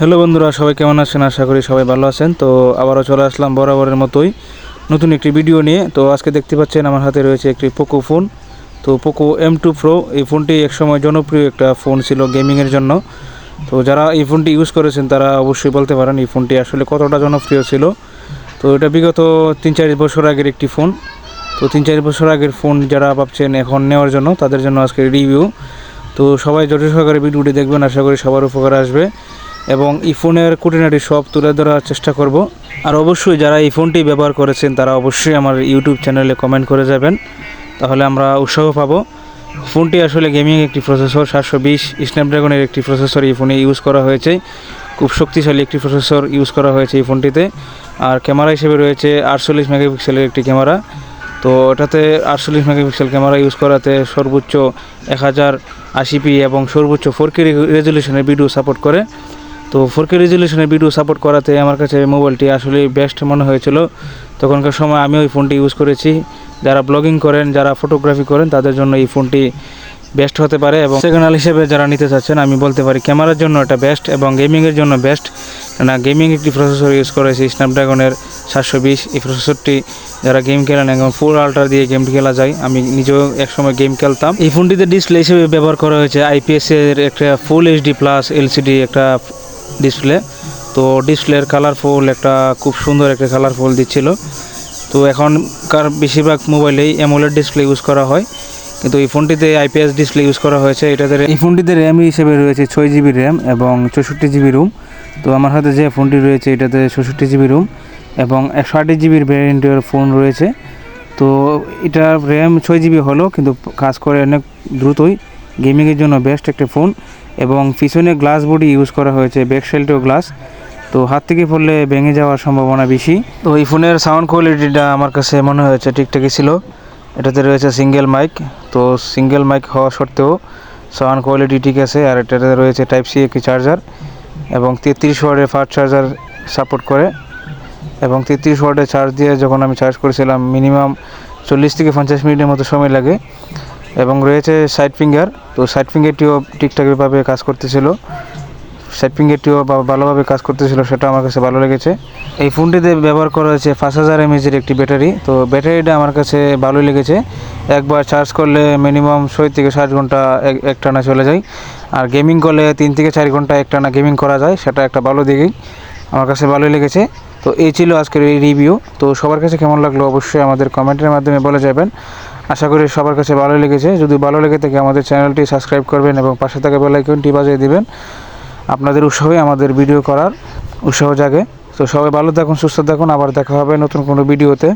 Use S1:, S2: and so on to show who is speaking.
S1: Hello বন্ধুরা, সবাই কেমন আছেন? আশা করি সবাই ভালো আছেন। তো আবারও চলে আসলাম বরাবরের মতোই নতুন একটি ভিডিও নিয়ে। তো আজকে দেখতে পাচ্ছেন, আমার হাতে রয়েছে একটি পোকো ফোন। তো পোকো এম টু প্রো এই ফোনটি একসময় জনপ্রিয় একটা ফোন ছিল গেমিংয়ের জন্য। তো যারা এই ফোনটি ইউজ করেছেন, তারা অবশ্যই বলতে পারেন এই ফোনটি আসলে কতটা জনপ্রিয় ছিল। তো এটা বিগত তিন চার বছর আগের একটি ফোন। তো তিন চার বছর আগের ফোন যারা ভাবছেন এখন নেওয়ার জন্য, তাদের জন্য আজকে রিভিউ তো সবাই জটিল সহকারে ভিডিওটি দেখবেন, আশা করি সবার উপকার আসবে। এবং এই ফোনের খুঁটিনাটি সব তুলে ধরার চেষ্টা করব। আর অবশ্যই যারা এই ফোনটি ব্যবহার করেছেন, তারা অবশ্যই আমার ইউটিউব চ্যানেলে কমেন্ট করে যাবেন। তাহলে আমরা উৎসাহ পাবো। ফোনটি আসলে গেমিং একটি প্রসেসর সাতশো বিশ স্ন্যাপড্রাগনের একটি প্রসেসর এই ফোনে ইউজ করা হয়েছে। খুব শক্তিশালী একটি প্রসেসর ইউজ করা হয়েছে এই ফোনটিতে। আর ক্যামেরা হিসেবে রয়েছে আটচল্লিশ মেগাপিক্সেলের একটি ক্যামেরা। তো এটাতে আটচল্লিশ মেগাপিক্সেল ক্যামেরা ইউজ করাতে সর্বোচ্চ এক হাজার আশি পি এবং সর্বোচ্চ ফোর কে রেজলিউশনের ভিডিও সাপোর্ট করে। তো ফোর কে রেজলিউশনের ভিডিও সাপোর্ট করাতে আমার কাছে মোবাইলটি আসলে বেস্ট মনে হয়েছিল। তখনকার সময় আমি ওই ফোনটি ইউজ করেছি। যারা ব্লগিং করেন, যারা ফটোগ্রাফি করেন, তাদের জন্য এই ফোনটি বেস্ট হতে পারে এবং সেকেন্ড হিসেবে যারা নিতে চাচ্ছেন, আমি বলতে পারি ক্যামেরার জন্য এটা বেস্ট এবং গেমিংয়ের জন্য বেস্ট না গেমিং একটি প্রসেসর ইউজ করেছি স্ন্যাপড্রাগনের সাতশো বিশ। এই প্রসেসরটি যারা গেম খেলেন এখন ফুল আল্ট্রা দিয়ে গেমটি খেলা যায়। আমি নিজেও একসময় গেম খেলতাম। এই ফোনটিতে ডিসপ্লে হিসেবে ব্যবহার করা হয়েছে আইপিএসের একটা ফুল এইচডি প্লাস এলসিডি একটা ডিসপ্লে তো ডিসপ্লের কালারফুল একটা খুব সুন্দর একটা কালারফুল দিচ্ছিল। তো এখনকার বেশিরভাগ মোবাইলেই অ্যামোলেড ডিসপ্লে ইউজ করা হয়। কিন্তু এই ফোনটিতে আইপিএস ডিসপ্লে ইউজ করা হয়েছে। এটাতে এই ফোনটিতে র্যাম হিসেবে রয়েছে ছয় জিবি র্যাম এবং চৌষট্টি জিবি রুম তো আমার হাতে যে ফোনটি রয়েছে, এটাতে চৌষট্টি জিবি রুম এবং একশো আট জিবির ভ্যারিয়েন্টের ফোন রয়েছে। তো এটা র্যাম ছয় জিবি হলো, কিন্তু কাজ করে অনেক দ্রুতই। গেমিংয়ের জন্য বেস্ট একটা ফোন এবং পিছনে গ্লাস বডি ইউজ করা হয়েছে ব্যাক সাইডেও গ্লাস। তো হাত থেকে পড়লে ভেঙে যাওয়ার সম্ভাবনা বেশি। তো এই ফোনের সাউন্ড কোয়ালিটিটা আমার কাছে মনে হয়েছে ঠিকঠাকই ছিল। এটাতে রয়েছে সিঙ্গেল মাইক তো সিঙ্গেল মাইক হওয়া সত্ত্বেও সাউন্ড কোয়ালিটি ঠিক আছে, আর এটাতে রয়েছে টাইপ সি একটি চার্জার এবং তেত্রিশ ওয়ার্ডের ফাস্ট চার্জার সাপোর্ট করে। এবং তেত্রিশ ওয়ার্ডের চার্জ দিয়ে যখন আমি চার্জ করেছিলাম মিনিমাম চল্লিশ থেকে পঞ্চাশ মিনিটের মতো সময় লাগে। এবং রয়েছে সাইড ফিঙ্গার তো সাইড ফিঙ্গারটিও ঠিকঠাকভাবে কাজ করতেছিল। সাইড ফিঙ্গারটিও ভালোভাবে কাজ করতেছিল, সেটা আমার কাছে ভালো লেগেছে। এই ফোনটিতে ব্যবহার করা হয়েছে পাঁচ হাজার এমএজের একটি ব্যাটারি, তো ব্যাটারিটা আমার কাছে ভালোই লেগেছে। একবার চার্জ করলে মিনিমাম ছয় থেকে সাত ঘণ্টা এক- একটানা চলে যায়। আর গেমিং করলে তিন থেকে চার ঘণ্টা একটানা গেমিং করা যায়, সেটা একটা ভালো দিকেই আমার কাছে ভালোই লেগেছে। তো এই ছিল আজকের এই রিভিউ তো সবার কাছে কেমন লাগল অবশ্যই আমাদের কমেন্টের মাধ্যমে বলে যাবেন। আশা করি সবার কাছে ভালো লেগেছে। যদি ভালো লেগে থাকে আমাদের চ্যানেলটি সাবস্ক্রাইব করবেন এবং পাশে থাকা বেলাইকনটি বাজিয়ে দেবেন। আপনাদের উৎসাহে আমাদের ভিডিও করার উৎসাহ জাগে। তো সবাই ভালো থাকুন, সুস্থ থাকুন। আবার দেখা হবে নতুন কোনো ভিডিওতে।